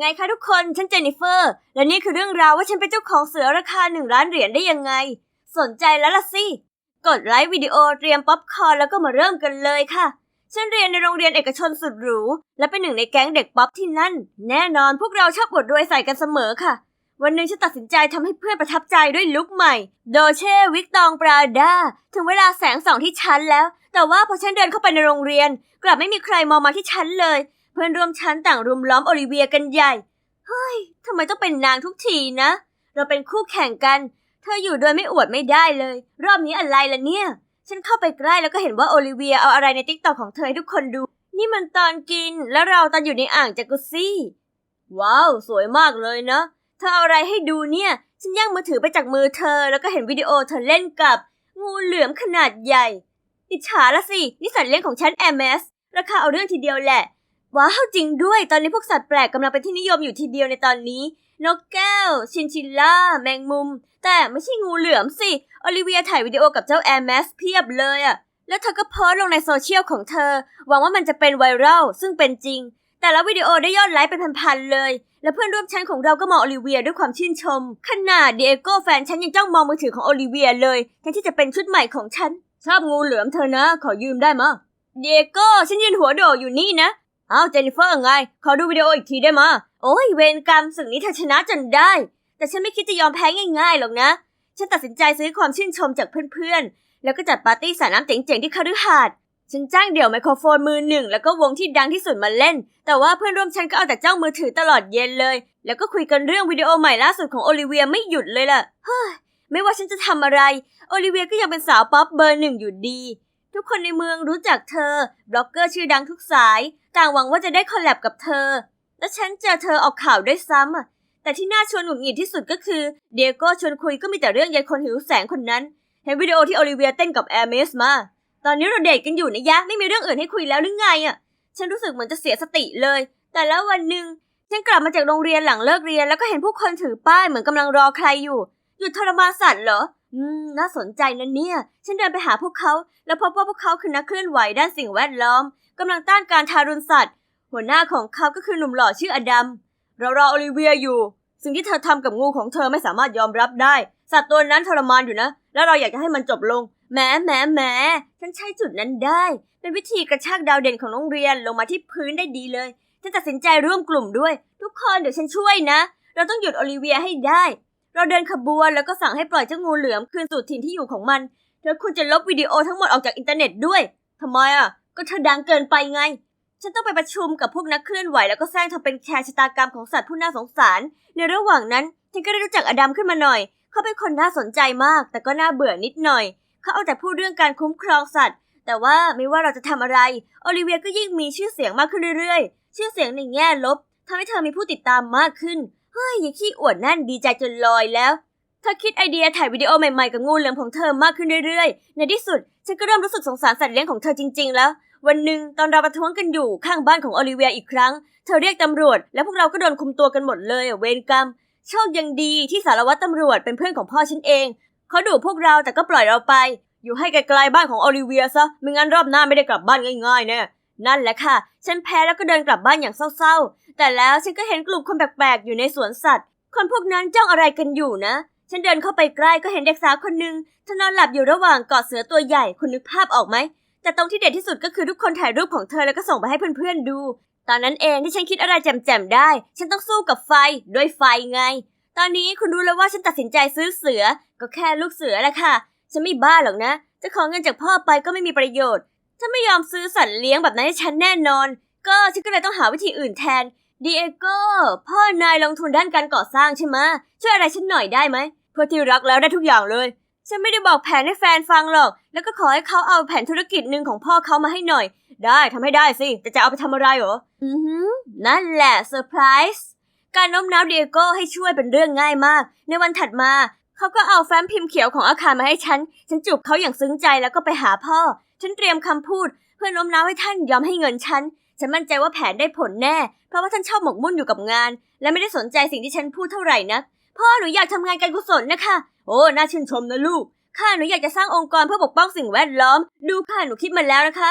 ไงคะทุกคน ฉันเจนนิเฟอร์ และนี่คือเรื่องราวว่าฉันเป็นเจ้าของเสือราคาหนึ่งล้านเหรียญได้ยังไง สนใจแล้วล่ะสิ กดไลค์วิดีโอเตรียมป๊อปคอร์นแล้วก็มาเริ่มกันเลยค่ะ ฉันเรียนในโรงเรียนเอกชนสุดหรู และเป็นหนึ่งในแก๊งเด็กป๊อปที่นั่น แน่นอนพวกเราชอบบทรวยใส่กันเสมอค่ะ วันหนึ่งฉันตัดสินใจทำให้เพื่อนประทับใจด้วยลุคใหม่ โดเช่วิกตองปราดาถึงเวลาแสงส่องที่ฉันแล้ว แต่ว่าพอฉันเดินเข้าไปในโรงเรียน กลับไม่มีใครมองมาที่ฉันเลย เพื่อนร่วมชั้นต่างรุมล้อมโอลิเวียกันใหญ่ เฮ้ยทำไมต้องเป็นนางทุกทีนะ เราเป็นคู่แข่งกัน เธออยู่โดยไม่อวดไม่ได้เลย รอบนี้อะไรล่ะเนี่ย ฉันเข้าไปใกล้แล้วก็เห็นว่าโอลิเวียเอาอะไรในติ๊กตอกของเธอให้ทุกคนดู นี่มันตอนกินแล้วเราตอนอยู่ในอ่างจากุซี่ ว้าว สวยมากเลยนะ เธอเอาอะไรให้ดูเนี่ย ฉันย่างมือถือไปจากมือเธอ แล้วก็เห็นวิดีโอเธอเล่นกับ งูเหลือมขนาดใหญ่อิจฉาละสินี่สัตว์เลี้ยงของฉันแอมเมสราคาเอาเรื่องทีเดียวแหละ ว้าวจริงด้วย ตอนนี้พวกสัตว์แปลกกำลังเป็นที่นิยมอยู่ทีเดียวในตอนนี้ นกแก้ว ชินชิล่า แมงมุม แต่ไม่ใช่งูเหลือมสิ โอลิเวียถ่ายวิดีโอกับเจ้าแอร์แมสเพียบเลยอะแล้วเธอก็โพสลงในโซเชียลของเธอ หวังว่ามันจะเป็นไวรัลซึ่งเป็นจริง แต่ละวิดีโอได้ยอดไลค์เป็นพันๆเลย และเพื่อนร่วมชั้นของเราก็มองโอลิเวียด้วยความชื่นชม ขนาดเดียโก้แฟนฉันยังจ้องมองมือถือของโอลิเวียเลยแทนที่จะเป็นชุดใหม่ของฉัน ชอบงูเหลือมเธอนะ ขอยืมได้มะเดียโก้ฉันยืนหัวโดดอยู่นี่นะ อ้าวเจนนิเฟอร์ไง ขอดูวิดีโออีกทีได้มะโอ้ยเวรกรรมสึกนี้เธอชนะจนได้ แต่ฉันไม่คิดจะยอมแพ้ง่ายๆหรอกนะ ฉันตัดสินใจซื้อความชื่นชมจากเพื่อนๆ แล้วก็จัดปาร์ตี้สระน้ำเจ๋งๆที่คฤหาสน์ฉันจ้างเดี่ยวไมโครโฟนมือหนึ่งแล้วก็วงที่ดังที่สุดมาเล่น แต่ว่าเพื่อนร่วมชั้นก็เอาแต่จ้องมือถือตลอดเย็นเลย แล้วก็คุยกันเรื่องวิดีโอใหม่ล่าสุดของโอลิเวียไม่หยุดเลยล่ะ เฮ้ย ไม่ว่าฉันจะทำอะไร โอลิเวียก็ยังเป็นสาวป๊อปเบอร์หนึ่งอยู่ดี ทุกคนในเมืองรู้จักเธอบล็อกเกอร์ชื่อดังทุกสาย ต่างหวังว่าจะได้คอลแลบกับเธอ และฉันเจอเธอออกข่าวด้วยซ้ำแต่ที่น่าชวนหงุดหงิดที่สุดก็คือ เดียโก้ชวนคุยก็มีแต่เรื่องยายคนหิวแสงคนนั้นเห็นวิดีโอที่โอลิเวียเต้นกับแอร์เมสมาตอนนี้เราเดทกันอยู่นะยะไม่มีเรื่องอื่นให้คุยแล้วหรือไงอะฉันรู้สึกเหมือนจะเสียสติเลย แต่แล้ววันหนึ่งฉันกลับมาจากโรงเรียนหลังเลิกเรียนแล้วก็เห็นผู้คนถือป้ายเหมือนกำลังรอใครอยู่หยุดทรมานสัตว์เหรอ อืมน่าสนใจนะเนี่ย ฉันเดินไปหาพวกเขา แล้วพบว่าพวกเขาคือนักเคลื่อนไหวด้านสิ่งแวดล้อมกำลังต้านการทารุณสัตว์ หัวหน้าของเขาก็คือหนุ่มหล่อชื่ออดัม เรารอโอลิเวียอยู่ สิ่งที่เธอทำกับงูของเธอไม่สามารถยอมรับได้ สัตว์ตัวนั้นทรมานอยู่นะ แล้วเราอยากจะให้มันจบลง แหมแหมแหมฉันใช้จุดนั้นได้ เป็นวิธีกระชากดาวเด่นของโรงเรียนลงมาที่พื้นได้ดีเลยฉันตัดสินใจร่วมกลุ่มด้วย ทุกคนเดี๋ยวฉันช่วยนะ เราต้องหยุดโอลิเวียให้ได้ เราเดินขบวนแล้วก็สั่งให้ปล่อยเจ้างูเหลือมคืนสู่ถิ่นที่อยู่ของมัน เธอควรจะลบวิดีโอทั้งหมดออกจากอินเทอร์เน็ตด้วยทำไมอะ ก็เธอดังเกินไปไง ฉันต้องไปประชุมกับพวกนักเคลื่อนไหวแล้วก็แซงทำเป็นแชร์ชะตากรรมของสัตว์ผู้น่าสงสาร ในระหว่างนั้นฉันก็ได้รู้จักอดัมขึ้นมาหน่อย เขาเป็นคนน่าสนใจมาก แต่ก็น่าเบื่อนิดหน่อย เขาเอาแต่พูดเรื่องการคุ้มครองสัตว์ แต่ว่าไม่ว่าเราจะทำอะไร โอลิเวียก็ยิ่งมีชื่อเสียงมากขึ้นเรื่อยๆ ชื่อเสียงในแง่ลบทำให้เธอมีผู้ติดตามมากขึ้น ฮ้ยย่าขี้อวดนั่นดีใจจนลอยแล้วเธอคิดไอเดียถ่ายวิดีโอใหม่ๆกับงูเหลือมของเธอมากขึ้นเรื่อยๆ ในที่สุด ฉันก็เริ่มรู้สึกสงสารสัตว์เลี้ยงของเธอจริง ๆ แล้ว วันหนึ่งตอนเราประท้วงกันอยู่ข้างบ้านของโอลิเวียอีกครั้ง เธอเรียกตำรวจ แล้วพวกเราก็โดนคุมตัวกันหมดเลยเวรกรรมโชคยังดีที่สารวัตรตำรวจเป็นเพื่อนของพ่อฉันเองเขาดุพวกเราแต่ก็ปล่อยเราไป อยู่ให้ไกลๆบ้านของโอลิเวียซะไม่งั้นรอบหน้าไม่ได้กลับบ้านง่ายๆแน่ นั่นแหละค่ะ ฉันแพ้แล้วก็เดินกลับบ้านอย่างเศร้าๆ แต่แล้วฉันก็เห็นกลุ่มคนแปลกๆ อยู่ในสวนสัตว์ คนพวกนั้นจ้องอะไรกันอยู่นะ ฉันเดินเข้าไปใกล้ก็เห็นเด็กสาวคนหนึ่งเธอนอนหลับอยู่ระหว่างกอดเสือตัวใหญ่ คุณนึกภาพออกไหม แต่ตรงที่เด็ดที่สุดก็คือทุกคนถ่ายรูปของเธอแล้วก็ส่งไปให้เพื่อนๆดู ตอนนั้นเองที่ฉันคิดอะไรแจ่มๆได้ ฉันต้องสู้กับไฟด้วยไฟไง ตอนนี้คุณรู้แล้วว่าฉันตัดสินใจซื้อเสือ ก็แค่ลูกเสือแหละค่ะ ฉันไม่บ้าหรอกนะ จะขอเงินจากพ่อไปก็ไม่มีประโยชน์ ถ้าไม่ยอมซื้อสัตว์เลี้ยงแบบนั้นให้ฉันแน่นอน ก็ฉันก็เลยต้องหาวิธีอื่นแทนดีเอโก้พ่อนายลงทุนด้านการก่อสร้างใช่ไหมช่วยอะไรฉันหน่อยได้ไหมเพื่อที่รักแล้วได้ทุกอย่างเลย ฉันไม่ได้บอกแผนให้แฟนฟังหรอก แล้วก็ขอให้เขาเอาแผนธุรกิจหนึ่งของพ่อเขามาให้หน่อย ได้ทำให้ได้สิ แต่จะเอาไปทำอะไรเหรอ อือหือ นั่นแหละเซอร์ไพรส์การโน้มน้าวเดียโก้ให้ช่วยเป็นเรื่องง่ายมาก ในวันถัดมา เขาก็เอาแฟ้มพิมพ์เขียวของอาคารมาให้ฉัน ฉันจูบเขาอย่างซึ้งใจแล้วก็ไปหาพ่อ ฉันเตรียมคำพูด เพื่อโน้มน้าวให้ท่านยอมให้เงินฉัน ฉันมั่นใจว่าแผนได้ผลแน่ เพราะว่าท่านชอบหมกมุ่นอยู่กับงาน และไม่ได้สนใจสิ่งที่ฉันพูดเท่าไหร่นักพ่อหนูอยากทำงานการกุศลนะคะ โอ้ น่าชื่นชมนะลูก ข้าหนูอยากจะสร้างองค์กรเพื่อปกป้องสิ่งแวดล้อม ดูค่ะหนูคิดมาแล้วนะคะ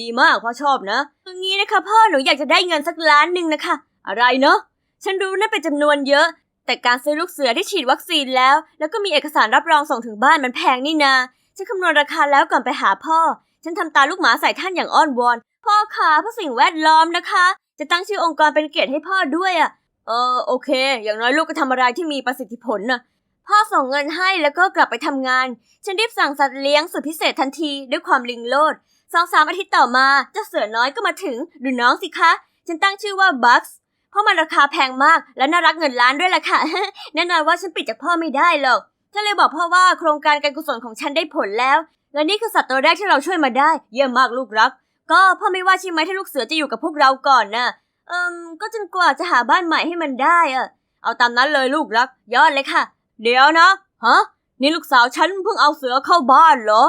ดีมากพ่อชอบนะอย่างนี้นะคะ พ่อหนูอยากจะได้เงินสักล้านหนึ่งนะคะ อะไรเนาะ ฉันรู้นั่นเป็นจำนวนเยอะ แต่การซื้อลูกเสือที่ฉีดวัคซีนแล้ว แล้วก็มีเอกสารรับรองส่งถึงบ้านมันแพงนี่นา ฉันคำนวณราคาแล้วก่อนไปหาพ่อ ฉันทำตาลูกหมาใส่ท่านอย่างอ้อนวอน พ่อขาเพื่อสิ่งแวดล้อมนะคะ จะตั้งชื่อองค์กรเป็นเกียรติให้พ่อด้วยอะ่ะ เออโอเค อย่างน้อยลูกก็ทำอะไรที่มีประสิทธิผลน่ะ พ่อส่งเงินให้แล้วก็กลับไปทำงาน ฉันรีบสั่งสัตว์เลี้ยงสุดพิเศษทันทีด้วยความลิงโลดสองสามอาทิตย์ต่อมาเจ้าเสือน้อยก็มาถึงดูน้องสิคะ ฉันตั้งชื่อว่าบัคส์เพราะมันราคาแพงมากและน่ารักเงินล้านด้วยล่ะค่ะแน่นอนว่าฉันปิดจากพ่อไม่ได้หรอกฉันเลยบอกพ่อว่าโครงการการกุศลของฉันได้ผลแล้ว และนี่คือสัตว์ตัวแรกที่เราช่วยมาได้ เยี่ยมมากลูกรัก ก็พ่อไม่ว่าใช่ไหมถ้าลูกเสือจะอยู่กับพวกเราก่อนนะเอิมก็จนกว่าจะหาบ้านใหม่ให้มันได้อะเอาตามนั้นเลยลูกรัก ยอดเลยค่ะ เดี๋ยวนะฮะนี่ลูกสาวฉันเพิ่งเอาเสือเข้าบ้านเหรอ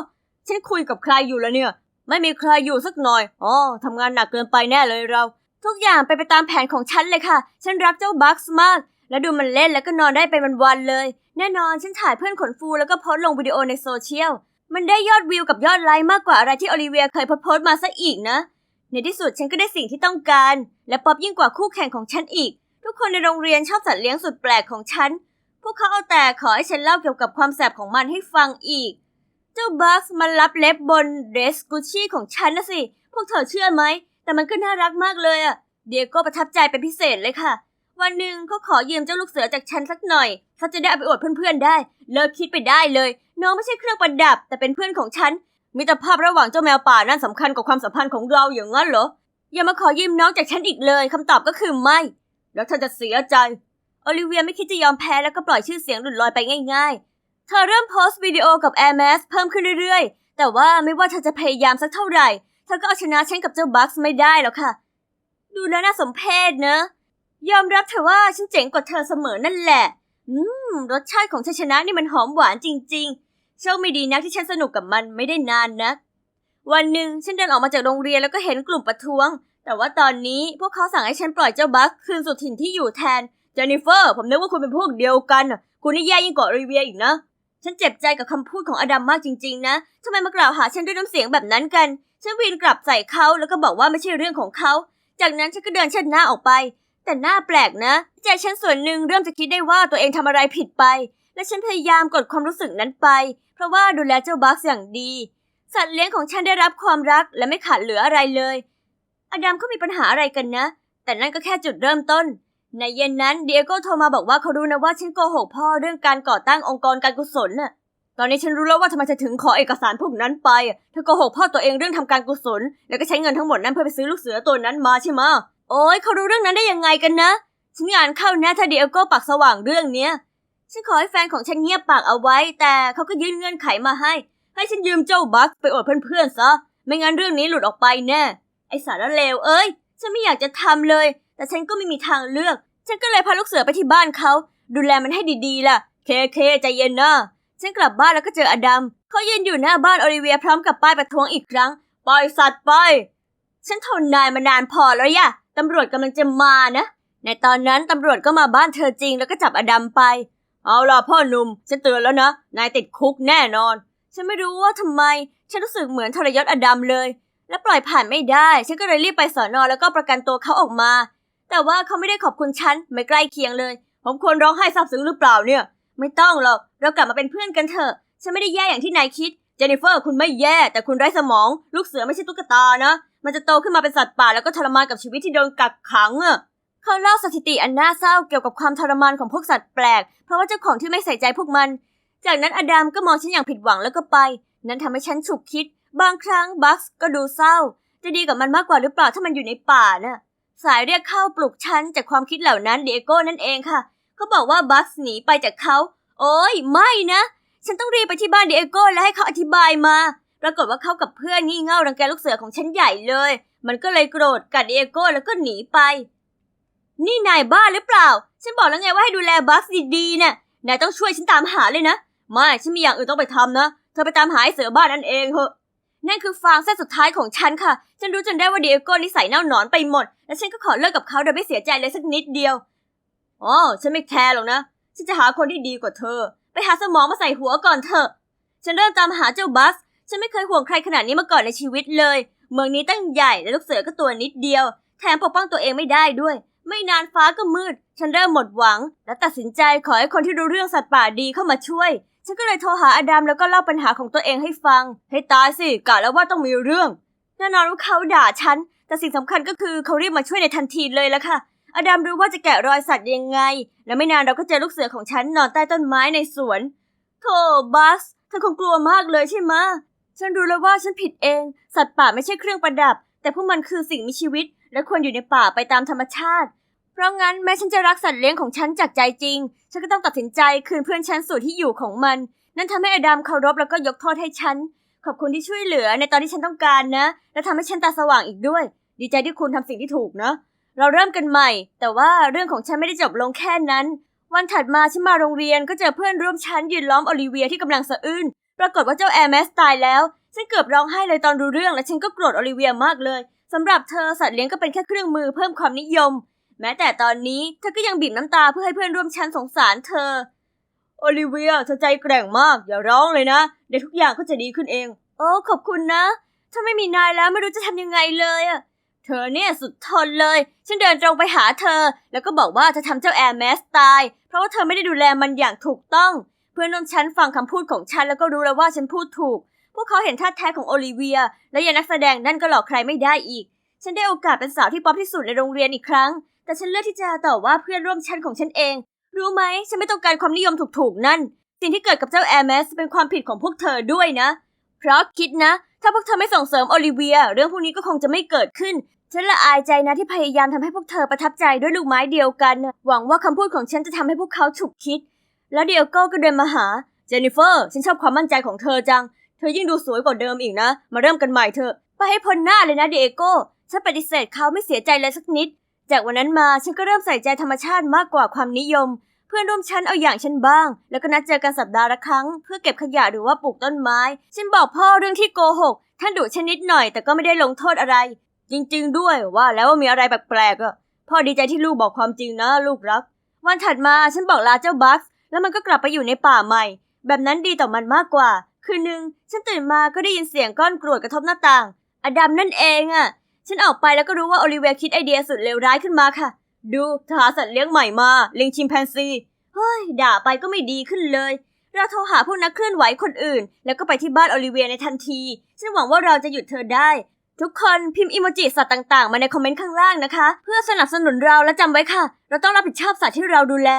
ฉันคุยกับใครอยู่แล้วเนี่ย ไม่มีใครอยู่สักหน่อยอ๋อทำงานหนักเกินไปแน่เลยเรา ทุกอย่างไปไปตามแผนของฉันเลยค่ะ ฉันรักเจ้าบัคส์มาก แล้วดูมันเล่นแล้วก็นอนได้เป็นวันๆเลย แน่นอนฉันถ่ายเพื่อนขนฟูแล้วก็โพสต์ลงวิดีโอในโซเชียล มันได้ยอดวิวกับยอดไลค์มากกว่าอะไรที่โอลิเวียเคยโพสต์มาซะอีกนะ ในที่สุดฉันก็ได้สิ่งที่ต้องการ และป๊อปยิ่งกว่าคู่แข่งของฉันอีก ทุกคนในโรงเรียนชอบสัตว์เลี้ยงสุดแปลกของฉัน พวกเขาเอาแต่ขอให้ฉันเล่าเกี่ยวกับความแสบของมันให้ฟังอีก เจ้าบัคส์มันรับเล็บบนเดรสกุชชี่ของฉันนะสิ พวกเธอเชื่อไหม แต่มันก็น่ารักมากเลยอะเดียโก้ประทับใจเป็นพิเศษเลยค่ะ วันหนึ่งเขาขอยืมเจ้าลูกเสือจากฉันสักหน่อยเขาจะได้เอาไปอวดเพื่อนๆได้ เลิกคิดไปได้เลย น้องไม่ใช่เครื่องประดับ แต่เป็นเพื่อนของฉัน มิตรภาพระหว่างเจ้าแมวป่านั่นสำคัญกว่าความสัมพันธ์ของเราอย่างนั้นเหรอ อย่ามาขอยืมน้องจากฉันอีกเลยคำตอบก็คือไม่ แล้วเธอจะเสียใจ โอลิเวียไม่คิดจะยอมแพ้แล้วก็ปล่อยชื่อเสียงหลุดลอยไปง่าย ๆ เธอเริ่มโพสต์วิดีโอกับ Air Max เพิ่มขึ้นเรื่อยๆ แต่ว่าไม่ว่าเธอจะพยายามสักเท่าไหร่ เธอก็เอาชนะฉันกับเจ้าบัคส์ไม่ได้หรอกค่ะ ดูแล้วน่าสมเพชเนอะ ยอมรับเถอะว่าฉันเจ๋งกว่าเธอเสมอนั่นแหละ อืม รสชาติของชัยชนะนี่มันหอมหวานจริง ๆ โชคไม่ดีนักที่ฉันสนุกกับมันไม่ได้นานนะวันหนึ่งฉันเดินออกมาจากโรงเรียนแล้วก็เห็นกลุ่มประท้วง แต่ว่าตอนนี้พวกเขาสั่งให้ฉันปล่อยเจ้าบัคคืนสู่ถิ่นที่อยู่แทนเจนนิเฟอร์ ผมนึกว่าคุณเป็นพวกเดียวกัน คุณนี่แย่ยิ่งกว่ารีเวียอีกนะ ฉันเจ็บใจกับคำพูดของอดัมมากจริง ๆ นะทำไมมากล่าวหาฉันด้วยน้ำเสียงแบบนั้นกัน ฉันวีนกลับใส่เขาแล้วก็บอกว่าไม่ใช่เรื่องของเขา จากนั้นฉันก็เดินเชิดหน้าออกไป แต่หน้าแปลกนะใจฉันส่วนหนึ่งเริ่มจะคิดได้ว่าตัวเองทำอะไรผิดไป และฉันพยายามกดความรู้สึกนั้นไป เพราะว่าดูแลเจ้าบัคอย่างดี สัตว์เลี้ยงของฉันได้รับความรักและไม่ขาดเหลืออะไรเลย อดัมเขามีปัญหาอะไรกันนะ แต่นั่นก็แค่จุดเริ่มต้น ในเย็นนั้นเดียโก้โทรมาบอกว่าเขารู้นะว่าฉันโกหกพ่อเรื่องการก่อตั้งองค์กรการกุศลน่ะตอนนี้ฉันรู้แล้วว่าทำไมเธอถึงขอเอกสารพวกนั้นไป เธอโกหกพ่อตัวเองเรื่องทำการกุศล แล้วก็ใช้เงินทั้งหมดนั้นเพื่อไปซื้อลูกเสือตัวนั้นมาใช่ไหม โอ้ยเขารู้เรื่องนั้นได้ยังไงกันนะ ฉันงานเข้าแน่ถ้าเดียโก้ปากสว่างเรื่องเนี้ย ฉันขอให้แฟนของฉันเงียบปากเอาไว้ แต่เขาก็ยื่นเงื่อนไขมาให้ ให้ฉันยืมเจ้าบัคไปอวดเพื่อนๆซะ ไม่งั้นเรื่องนี้หลุดออกไปแน่ ไอสารเลวเอ้ย ฉันไม่อยากจะทำเลย แต่ฉันก็ไม่มีทางเลือก ฉันก็เลยพาลูกเสือไปที่บ้านเขา ดูแลมันให้ดีๆล่ะ เคเคใจเย็นนะฉันกลับบ้านแล้วก็เจออดัมเขายืนอยู่หน้าบ้านโอลิเวียพร้อมกับป้ายประท้วงอีกครั้ง ปล่อยสัตว์ไปฉันทนนายมานานพอแล้วย่ะ ตำรวจกำลังจะมานะ ในตอนนั้นตำรวจก็มาบ้านเธอจริงแล้วก็จับอดัมไป เอาล่ะพ่อหนุ่ม ฉันเตือนแล้วนะ นายติดคุกแน่นอน ฉันไม่รู้ว่าทำไม ฉันรู้สึกเหมือนทรยศอดัมเลย และปล่อยผ่านไม่ได้ ฉันก็เลยรีบไปสอนอแล้วก็ประกันตัวเขาออกมา แต่ว่าเขาไม่ได้ขอบคุณฉันไม่ใกล้เคียงเลย ผมควรร้องไห้ซาบซึ้งหรือเปล่าเนี่ย ไม่ต้องหรอก เรากลับมาเป็นเพื่อนกันเถอะ ฉันไม่ได้แย่อย่างที่นายคิด เจนนิเฟอร์ คุณไม่แย่ แต่คุณไร้สมอง ลูกเสือไม่ใช่ตุ๊กตานะ มันจะโตขึ้นมาเป็นสัตว์ป่าแล้วก็ทรมานกับชีวิตที่โดนกักขังอะเขาเล่าสถิติอันน่าเศร้าเกี่ยวกับความทรมานของพวกสัตว์แปลก เพราะว่าเจ้าของที่ไม่ใส่ใจพวกมัน จากนั้นอดัมก็มองฉันอย่างผิดหวังแล้วก็ไป นั้นทำให้ฉันฉุกคิด บางครั้งบัคส์ก็ดูเศร้า จะดีกับมันมากกว่าหรือเปล่าถ้ามันอยู่ในป่าน่ะ สายเรียกเข้าปลุกฉันจากความคิดเหล่านั้นเดโก้นั่นเองค่ะ เขาบอกว่าบัคส์หนีไปจากเขา โอ้ยไม่นะ ฉันต้องรีบไปที่บ้านเดโก้และให้เขาอธิบายมา ปรากฏว่าเขากับเพื่อนงี่เง่ารังแกลูกเสือของฉันใหญ่เลย มันก็เลยโกรธกัดเดียโก้แล้วก็หนีไป นี่นายบ้าหรือเปล่า ฉันบอกแล้วไงว่าให้ดูแลบัสดีๆน่ะนายต้องช่วยฉันตามหาเลยนะ ไม่ฉันมีอย่างอื่นต้องไปทำนะ เธอไปตามหาไอ้เสือบ้านนั่นเองเถอะ นั่นคือฟางเส้นสุดท้ายของฉันค่ะ ฉันรู้จนได้ว่าเดียโก้นิสัยเน่าหนอนไปหมด และฉันก็ขอเลิกกับเขาโดยไม่เสียใจเลยสักนิดเดียวอ๋อฉันไม่แคร์หรอกนะ ฉันจะหาคนที่ดีกว่าเธอ ไปหาสมองมาใส่หัวก่อนเถอะ ฉันเริ่มตามหาเจ้าบัส ฉันไม่เคยห่วงใครขนาดนี้มาก่อนในชีวิตเลย เมืองนี้ตั้งใหญ่และลูกเสือก็ตัวนิดเดียว แถมปกป้องตัวเองไม่ได้ด้วย ไม่นานฟ้าก็มืด ฉันเริ่มหมดหวัง และตัดสินใจขอให้คนที่รู้เรื่องสัตว์ป่าดีเข้ามาช่วย ฉันก็เลยโทรหาอดัมแล้วก็เล่าปัญหาของตัวเองให้ฟัง ให้ตายสิกะแล้วว่าต้องมีเรื่องแน่นอนว่าเขาด่าฉัน แต่สิ่งสำคัญก็คือเขารีบมาช่วยในทันทีเลยละค่ะ อดัมรู้ว่าจะแกะรอยสัตว์ยังไง และไม่นานเราก็เจอลูกเสือของฉันนอนใต้ต้นไม้ในสวนโธ่บัสเธอคงกลัวมากเลยใช่ไหม ฉันรู้แล้วว่าฉันผิดเอง สัตว์ป่าไม่ใช่เครื่องประดับ แต่พวกมันคือสิ่งมีชีวิต และควรอยู่ในป่าไปตามธรรมชาติ เพราะงั้นแม้ฉันจะรักสัตว์เลี้ยงของฉันจากใจจริง ฉันก็ต้องตัดสินใจคืนเพื่อนฉันสู่ที่อยู่ของมัน นั่นทำให้อดัมเคารพแล้วก็ยกโทษให้ฉัน ขอบคุณที่ช่วยเหลือในตอนที่ฉันต้องการนะ และทำให้ฉันตาสว่างอีกด้วย ดีใจที่คุณทำสิ่งที่ถูกนะ เราเริ่มกันใหม่ แต่ว่าเรื่องของฉันไม่ได้จบลงแค่นั้น วันถัดมาฉันมาโรงเรียนก็เจอเพื่อนร่วมชั้นยืนล้อมโอลิเวียที่กำลังสะอื้น ปรากฏว่าเจ้าแอร์แมสตายแล้ว ฉันเกือบร้องไห้เลยตอนรู้เรื่องและฉันก็โกรธโอลิเวียมากเลยสำหรับเธอสัตว์เลี้ยงก็เป็นแค่เครื่องมือเพิ่มความนิยม แม้แต่ตอนนี้เธอก็ยังบีบน้ำตาเพื่อให้เพื่อนร่วมชั้นสงสารเธอ โอลิเวียเธอใจแกร่งมาก อย่าร้องเลยนะเดี๋ยวทุกอย่างก็จะดีขึ้นเอง โอ้ขอบคุณนะ ถ้าไม่มีนายแล้วไม่รู้จะทำยังไงเลยอะเธอเนี่ยสุดทนเลย ฉันเดินตรงไปหาเธอ แล้วก็บอกว่าจะทำเจ้าแอร์แมสตาย เพราะว่าเธอไม่ได้ดูแลมันอย่างถูกต้อง เพื่อนร่วมชั้นฟังคำพูดของฉันแล้วก็รู้แล้วว่าฉันพูดถูก พวกเขาเห็นท่าแท้ของโอลิเวีย และยังนักแสดงนั่นก็หลอกใครไม่ได้อีก ฉันได้โอกาสเป็นสาวที่ป๊อปที่สุดในโรงเรียนอีกครั้ง แต่ฉันเลือกที่จะต่อว่าเพื่อนร่วมชั้นของฉันเอง รู้ไหมฉันไม่ต้องการความนิยมถูกๆนั่น สิ่งที่เกิดกับเจ้าแอร์แมสเป็นความผิดของพวกเธอด้วยนะ เพราะคิดนะ ถ้าพวกเธอไม่ส่งเสริมโอลิเวีย เรื่องพวกนี้ก็คงจะไม่เกิดขึ้นฉันละอายใจนะที่พยายามทำให้พวกเธอประทับใจด้วยลูกไม้เดียวกัน หวังว่าคำพูดของฉันจะทำให้พวกเขาฉุกคิด แล้วเดียโก้ก็เดินมาหา เจนนิเฟอร์ ฉันชอบความมั่นใจของเธอจัง เธอยิ่งดูสวยกว่าเดิมอีกนะ มาเริ่มกันใหม่เถอะ ไปให้พ้นหน้าเลยนะเดียโก้ ฉันปฏิเสธเขาไม่เสียใจเลยสักนิด จากวันนั้นมาฉันก็เริ่มใส่ใจธรรมชาติมากกว่าความนิยม เพื่อนร่วมชั้นเอาอย่างฉันบ้าง แล้วก็นัดเจอกันสัปดาห์ละครั้ง เพื่อเก็บขยะหรือว่าปลูกต้นไม้ ฉันบอกพ่อเรื่องที่โกหก ท่านดุฉันนิดหน่อย แต่ก็ไม่ได้ลงโทษอะไร จริง ๆ ด้วยว่าแล้วว่ามีอะไรแปลกๆอะพ่อดีใจที่ลูกบอกความจริงนะลูกรัก วันถัดมาฉันบอกลาเจ้าบัคส แล้วมันก็กลับไปอยู่ในป่าใหม่ แบบนั้นดีต่อมันมากกว่า คืนหนึ่งฉันตื่นมาก็ได้ยินเสียงก้อนกรวดกระทบหน้าต่าง อดัมนั่นเองอะ ฉันออกไปแล้วก็รู้ว่าโอลิเวียคิดไอเดียสุดเลวร้ายขึ้นมาค่ะ ดูเธอหาสัตว์เลี้ยงใหม่มา ลิงชิมแปนซี เฮ้ย ด่าไปก็ไม่ดีขึ้นเลย เราโทรหาพวกนักเคลื่อนไหวคนอื่น แล้วก็ไปที่บ้านโอลิเวียในทันที ฉันหวังว่าเราจะหยุดเธอได้ ทุกคนพิมพ์อิโมจิสัตว์ต่าง ๆ มาในคอมเมนต์ข้างล่างนะคะ เพื่อสนับสนุนเราและจำไว้ค่ะ เราต้องรับผิดชอบสัตว์ที่เราดูแล